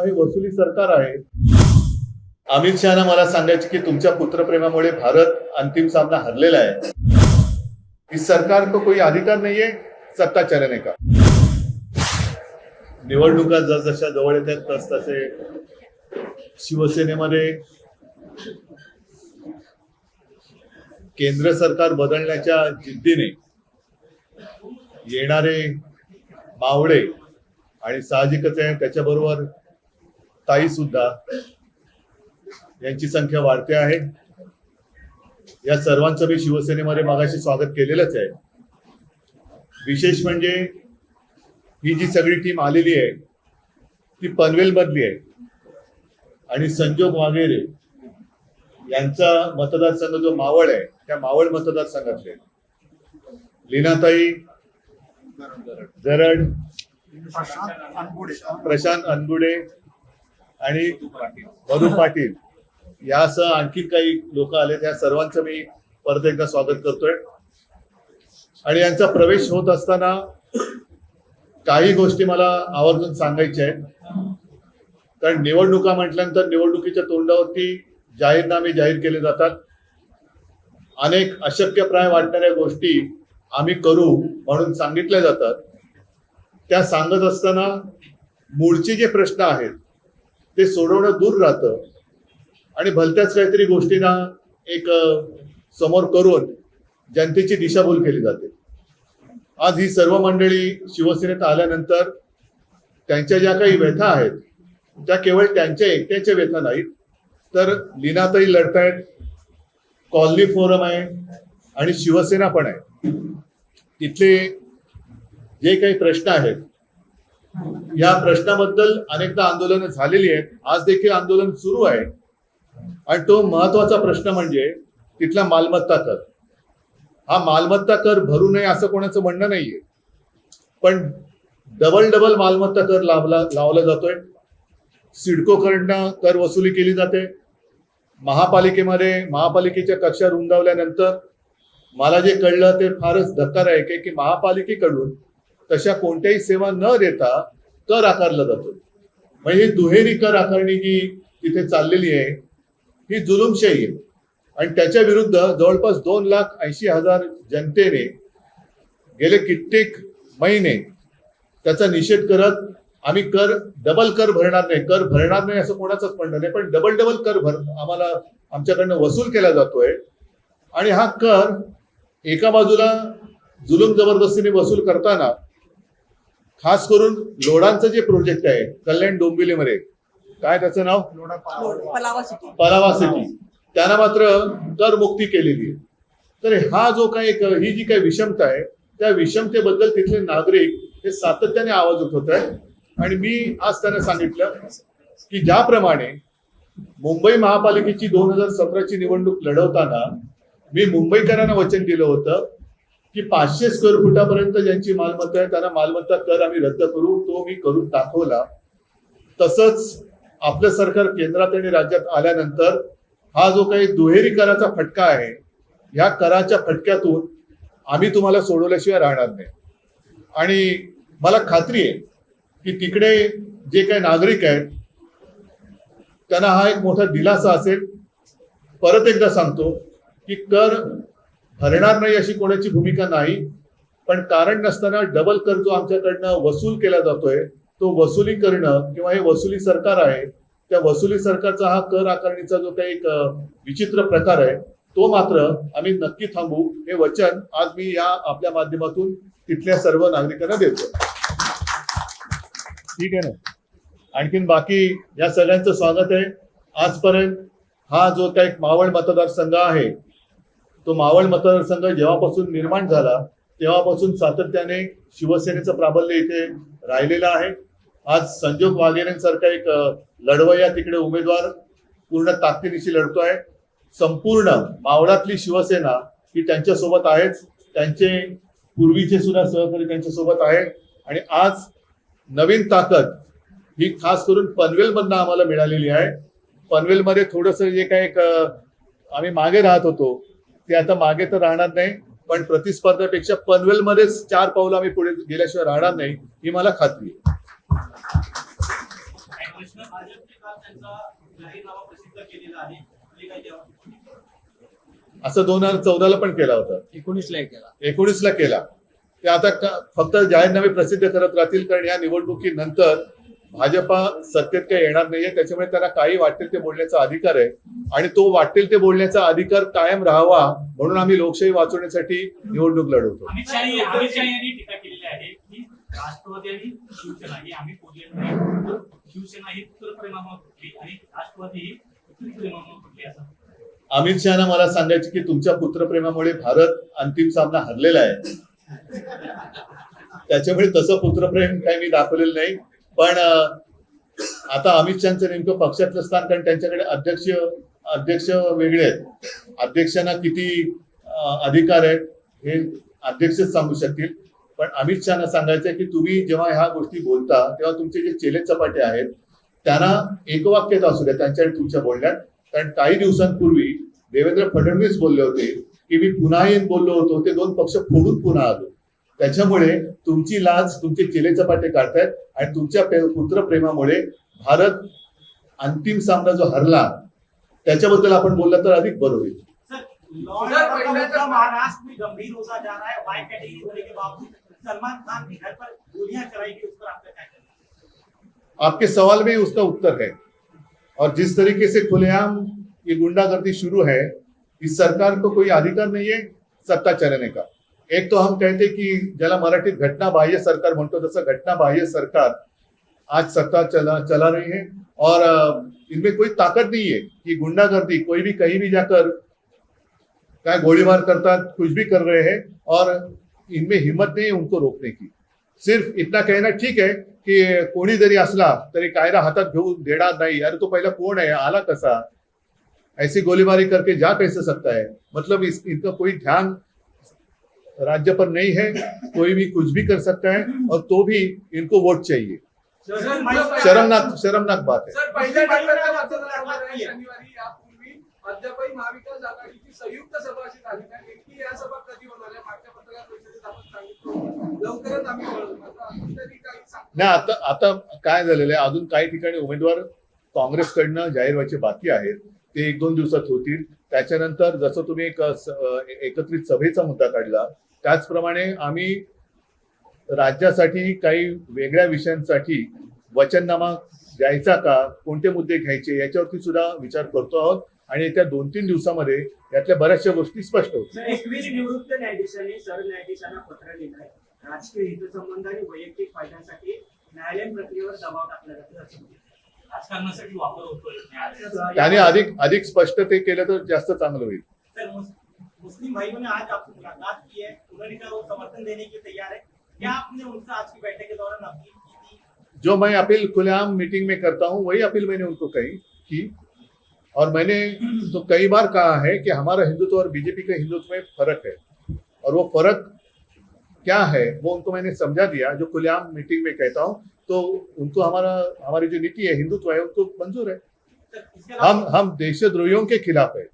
किंवा हे वसुली सरकार आहे अमित शहाना मला सांगायचे की तुमच्या पुत्रप्रेमामुळे भारत अंतिम सामना हरलेला आहे. इस सरकार को कोई अधिकार नाहीये सत्ता चलने का? निवडणुका जसजशा जवळ येतात तस तसे शिवसेनेमध्ये केंद्र सरकार बदलण्याच्या जिद्दीने येणारे मावळे आणि साहजिकच आहे त्याच्याबरोबर ताई सुद्धा यांची संख्या वाढते आहे. या सर्वांचं मी शिवसेनेमध्ये मागाशी स्वागत केलेलंच आहे. विशेष म्हणजे ही जी सगळी टीम आलेली आहे ती पनवेल मधली आहे. आणि संजोग वागेरे यांचा मतदारसंघ जो मावळ आहे त्या मावळ मतदारसंघातले लीनाताई जरड प्रशांत अनगुडे आणि मधु पाटील यासह आणखी काही लोक आले त्या सर्वांचं मी परत एकदा स्वागत करतोय. आणि यांचा प्रवेश होत असताना काही गोष्टी मला आवर्जून सांगायच्या आहेत. कारण निवडणुका म्हटल्यानंतर निवडणुकीच्या तोंडावरती जाहीरनामे जाहीर केले जातात. अनेक अशक्यप्राय वाटणाऱ्या गोष्टी आम्ही करू म्हणून सांगितल्या जातात. त्या सांगत असताना मूळचे जे प्रश्न आहेत ते सोडवणं दूर राहतं. आणि भलत्याच काहीतरी गोष्टींना एक समोर करून जनतेची दिशाभूल केली जाते. आज ही सर्व मंडळी शिवसेनेत आल्यानंतर त्यांच्या ज्या काही व्यथा आहेत त्या केवळ त्यांच्या एकट्याच्या व्यथा नाहीत तर लीनाताई लढतायत कॉलनी फोरम आहे आणि शिवसेना पण आहे. तिथले जे काही प्रश्न आहेत या प्रश्नाबद्दल अनेकदा आंदोलनं झालेली आहेत. आज देखील आंदोलन सुरू आहे. आणि तो महत्त्वाचा प्रश्न म्हणजे तिथला मालमत्ता कर. हा मालमत्ता कर भरू नये असं कोणाचं म्हणणं नाहीये. पण डबल डबल मालमत्ता कर लावला लावला जातोय. सिडकोकडनं कर वसुली केली जाते. महापालिकेमध्ये महापालिकेच्या कक्षा रुंदावल्यानंतर मला जे कळलं ते फारच धक्कादायक आहे की महापालिकेकडून तशा कोणत्याही सेवा न देता कर आकारला जातो. म्हणजे ही दुहेरी कर आकारणी जी तिथे चाललेली आहे ही जुलुमशाही आहे. आणि त्याच्या विरुद्ध जवळपास दोन लाख ऐंशी हजार जनतेने गेले कित्येक महिने त्याचा निषेध करत आम्ही कर डबल कर भरणार नाही. कर भरणार नाही असं कोणाचंच म्हणणं नाही पण डबल डबल कर भर आम्हाला आमच्याकडनं वसूल केला जातोय. आणि हा कर एका बाजूला जुलूम जबरदस्तीने वसूल करताना खास करून लोडांचं जे प्रोजेक्ट आहे कल्याण डोंबिवलीमध्ये. काय त्याचं नाव? पलावा सिटी. त्यांना मात्र कर मुक्ती केलेली आहे. तर हा जो काही एक ही जी काही विषमता आहे त्या विषमतेबद्दल तिथले नागरिक हे सातत्याने आवाज उठवत आहेत. आणि मी आज त्यांना सांगितलं की ज्याप्रमाणे मुंबई महापालिकेची दोन हजार सतराची निवडणूक लढवताना मी मुंबईकरांना वचन दिलं होतं. की पाचशे स्क्वेअर फुटापर्यंत ज्यांची मालमत्ता आहे त्यांना मालमत्ता कर आम्ही रद्द करू तो मी करून दाखवला. तसंच आपलं सरकार केंद्रात आणि राज्यात आल्यानंतर हा जो काही दुहेरी कराचा फटका आहे या कराच्या फटक्यातून आम्ही तुम्हाला सोडवल्याशिवाय राहणार नाही. आणि मला खात्री आहे की तिकडे जे काही नागरिक आहेत त्यांना हा एक मोठा दिलासा असेल. परत एकदा सांगतो की कर भरणार नाही अशी कोणाची भूमिका नाही. पण कारण नसताना डबल कर जो आमच्याकडनं वसूल केला जातोय. तो वसुली करणं किंवा हे वसुली सरकार आहे त्या वसुली सरकारचा हा कर आकारणीचा जो काही एक विचित्र प्रकार आहे तो मात्र आम्ही नक्की थांबू. हे वचन आज मी या आपल्या माध्यमातून तिथल्या सर्व नागरिकांना देतो ठीक आहे ना? आणखीन बाकी या सगळ्यांचं स्वागत आहे. आजपर्यंत हा जो काही मावळ मतदारसंघ आहे तो मावळ मतदारसंघ जेव्हापासून निर्माण झाला तेव्हापासून सातत्याने शिवसेनेचं प्राबल्य इथे राहिलेलं आहे. आज संजोग वाघेरेंसारखा एक लढवया लढवय्या तिकडे उमेदवार पूर्ण ताकदीनिशी लढतोय. संपूर्ण मावळातली शिवसेना ही त्यांच्यासोबत आहेच. त्यांचे पूर्वीचे सुद्धा सहकारी त्यांच्यासोबत आहे आणि आज नवीन ताकद ही खास करून पनवेलमधनं आम्हाला मिळालेली आहे. पनवेलमध्ये थोडंसं जे काय एक आम्ही मागे राहत होतो ते आता मागे तर राहणार नाही पण प्रतिस्पर्ध्यापेक्षा पनवेलमध्येच चार पावलं आम्ही पुढे गेल्याशिवाय राहणार नाही ही मला खात्री आहे. असं दोन हजार चौदाला पण केला होता. एकोणीसला एक केला. एकोणीस ला केला. ते आता फक्त जाहीरनामे प्रसिद्ध करत राहतील कारण या निवडणुकीनंतर भाजपा सत्तेत काही येणार नाहीये त्याच्यामुळे त्यांना काही वाटेल ते बोलण्याचा अधिकार आहे. आणि तो वाटेल ते बोलण्याचा अधिकार कायम राहावा म्हणून आम्ही लोकशाही वाचवण्यासाठी निवडणूक लढवतो. अमित ही ही ही शहाना मला सांगायचे की तुमच्या पुत्रप्रेमामुळे भारत अंतिम सामना हरलेला आहे. त्याच्यामुळे तसं पुत्रप्रेम काही मी दाखवलेलं नाही. पण आता अमित शहाचं नेमकं पक्षातलं स्थान कारण त्यांच्याकडे अध्यक्ष अध्यक्ष वेगळे आहेत. अध्यक्षांना किती अधिकार आहेत हे अध्यक्षच सांगू शकतील. पण अमित शहाना सांगायचं की तुम्ही जेव्हा ह्या गोष्टी बोलता तेव्हा तुमचे जे चेले चपाटे आहेत त्यांना एकवाक्यता असू द्या त्यांच्या आणि तुमच्या बोलण्यात. कारण काही दिवसांपूर्वी देवेंद्र फडणवीस बोलले होते की मी पुन्हा येऊन बोललो होतो ते दोन पक्ष फोडून पुन्हा आलो. त्याच्यामुळे तुमची लाज तुमचे चेले चपाटे काढतायत आणि तुमच्या पुत्रप्रेमामुळे भारत अंतिम सामना जो हरला त्याच्याबद्दल आपण बोलला तर अधिक बरं होईल. सर लॉ एंड ऑर्डर का मुद्दा महाराष्ट्र में गंभीर होता जा रहा है वाई कैटेगरी होने के बावजूद सलमान खान के घर पर गोलियां चलाई गई उस पर आपका क्या कहना है? आपके सवाल में ही उसका उत्तर है। और जिस तरीके से खुलेआम ये गुंडागर्दी शुरू है इस सरकार को कोई अधिकार नहीं है सत्ता चलाने का। एक तो हम कहते कि ज्याला मराठीत घटना बाह्य सरकार म्हणतो तसं घटना बाह्य सरकार आज सत्ता चला चला रही है और इनमें कोई ताकत नहीं है कि गुंडागर्दी, कोई भी कहीं भी जाकर क्या गोलीबार करता, कुछ भी कर रहे हैं और इनमें हिम्मत नहीं है उनको रोकने की। सिर्फ़ इतना कहना ठीक है की कोणी जरी असला, तरी कायदा हातात घेऊन देणार नाही, अरे तो पहिला कोण आहे, आला कसा? ऐसी गोलीबारी करके जा कैसे सकता है? मतलब इस, इनका कोई ध्यान राज्य पर नहीं है, कोई भी कुछ भी कर सकता है और तो भी इनको वोट चाहिए। शर्मनाक शर्मनाक बात है सर पहिल्या टप्प्यात मतदान होणार आहे शनिवारी यापूर्वी अद्यापही महाविकास आघाडीची संयुक्त सभा अशी झाली. नाही नेमकी या सभा कधी होणार आहे? मागच्या पत्रकार परिषदेत आपण सांगितलं होतं. लवकरच आम्ही कळवू. आता अजून तरी काही सांग- नाही आता आता काय झालेलं आहे? अजून काही ठिकाणी उमेदवार काँग्रेसकडनं जाहीर व्हायचे बाकी आहेत. ते एक दोन दिवसात होतील. त्याच्यानंतर जसं तुम्ही एक एकत्रित सभेचा मुद्दा काढला त्याचप्रमाणे आम्ही राज्यासाठी काही वेगळ्या विषयांसाठी वचननामा द्यायचा का? कोणते मुद्दे घ्यायचे? याच्यावरती सुद्धा विचार करतो आहोत. आणि येत्या दोन तीन दिवसामध्ये यातल्या बऱ्याचशा गोष्टी स्पष्ट होतील. एकवीस निवृत्त न्यायाधीशांनी सरन्यायाधीशांना पत्र लिहिलंय. राजकीय हितसंबंध आणि वैयक्तिक फायद्यांसाठी न्यायालयीन प्रक्रियेवर दबाव टाकला जातो. राजकारणासाठी वापर होतोय न्यायालयाचा. त्याने अधिक अधिक स्पष्ट ते केलं तर जास्त चांगलं होईल. मुस्लिम भाइयों ने आज आपसे मुलाकात की है उन्होंने कहा वो समर्थन देने के तैयार है क्या आपने उनसे आज की बैठक के दौरान अपील की थी? जो मैं अपील खुलेआम मीटिंग में करता हूँ वही अपील मैंने उनको कही की और मैंने तो कई बार कहा है कि हमारा हिंदुत्व और बीजेपी का हिंदुत्व में फ़र्क है। और वो फ़र्क क्या है वो उनको मैंने समझा दिया जो खुलेआम मीटिंग में कहता हूँ तो उनको हमारा हमारी जो नीति है हिंदुत्व है उनको मंजूर है। हम हम देशद्रोहियों के खिलाफ है।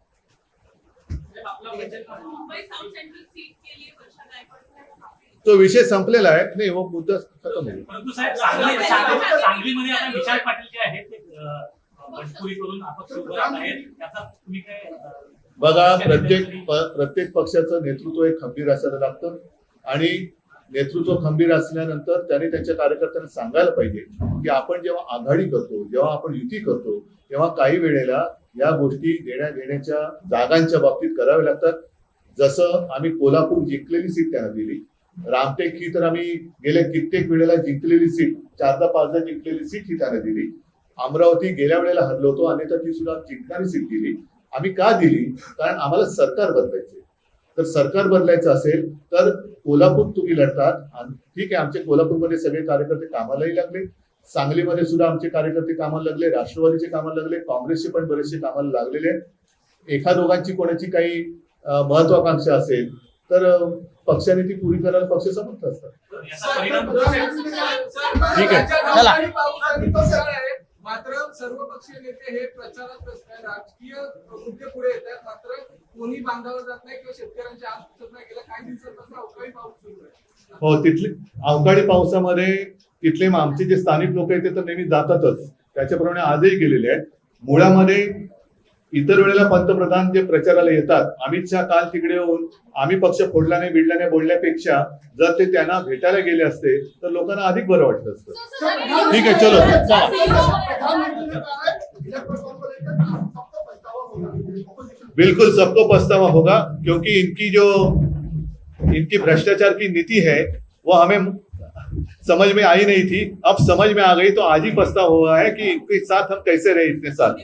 तो विषय संपलेला आहे. नाही वो मुद्दा खतम होईल. परंतु साहेब सांगली सांगली- सांगलीमध्ये आता विशाल पाटील जे आहेत ते बंडखोरी करून अपक्ष उभे राहत आहेत. त्याचा तुम्ही काय बघा प्रत्येक प्रत्येक पक्षाचं नेतृत्व हे खंबीर असायला लागतं. आणि नेतृत्व खंबीर असल्यानंतर त्याने त्यांच्या कार्यकर्त्यांना सांगायला पाहिजे की आपण जेव्हा आघाडी करतो जेव्हा आपण युती करतो तेव्हा काही वेळेला या गोष्टी देण्या घेण्याच्या जागांच्या बाबतीत कराव्या लागतात. जसं आम्ही कोल्हापूर जिंकलेली सीट त्यांना दिली. रामटेक ही तर आम्ही गेल्या कित्येक वेळेला जिंकलेली सीट चारदा पाचदा जिंकलेली सीट ही त्याने दिली. अमरावती गेल्या वेळेला हरलो होतो तर ती सुद्धा जिंकणारी सीट दिली. आम्ही का दिली? कारण आम्हाला सरकार बदलायचे तर सरकार बदलायचं असेल तर कोल्हापूर तुम्ही लढतात. आणि ठीक आहे आमचे कोल्हापूरमध्ये सगळे कार्यकर्ते कामालाही लागले. सांगलीमध्ये सुद्धा आमचे कार्यकर्ते कामाला लागले राष्ट्रवादीचे कामाला लागले काँग्रेसचे पण बरेचसे कामाला लागलेले आहेत. एका दोघांची कोणाची काही महत्वाकांक्षा असेल तर पक्षाने ती पुरी करायला पक्ष समर्थ असतात. ठीक आहे. चला. मात्र सर्व पक्षीय नेते हे प्रचारात. राजकीय मुद्दे पुढे येत आहेत. मात्र कोणी बांधावर जात नाही किंवा शेतकऱ्यांच्या आज दिसत नाही. गेल्या काही दिवसांपासून अवकाळी पाऊस सुरू आहे. हो तिथले अवकाळी पावसामध्ये तिथले आमचे जे स्थानिक लोक आहेत ते तर नेहमी जातातच. त्याच्याप्रमाणे आजही केलेले आहेत. मुळामध्ये इतर वेळेला पंतप्रधान जे प्रचाराला येतात अमित शहा काल तिकडे येऊन आम्ही पक्ष फोडला नाही बिडला नाही बोलण्यापेक्षा जर ते त्यांना भेटायला गेले असते तर लोकांना अधिक बरं वाटलं असतं. ठीक आहे, चलो, है बिल्कुल सबको पछतावा होगा क्योंकि इनकी जो इनकी भ्रष्टाचार की नीति है वो हमें समझ में आई नहीं थी। अब समझ में आ गई तो आज ही पछतावा हुआ है कि इनके साथ हम कैसे रहे इतने साल।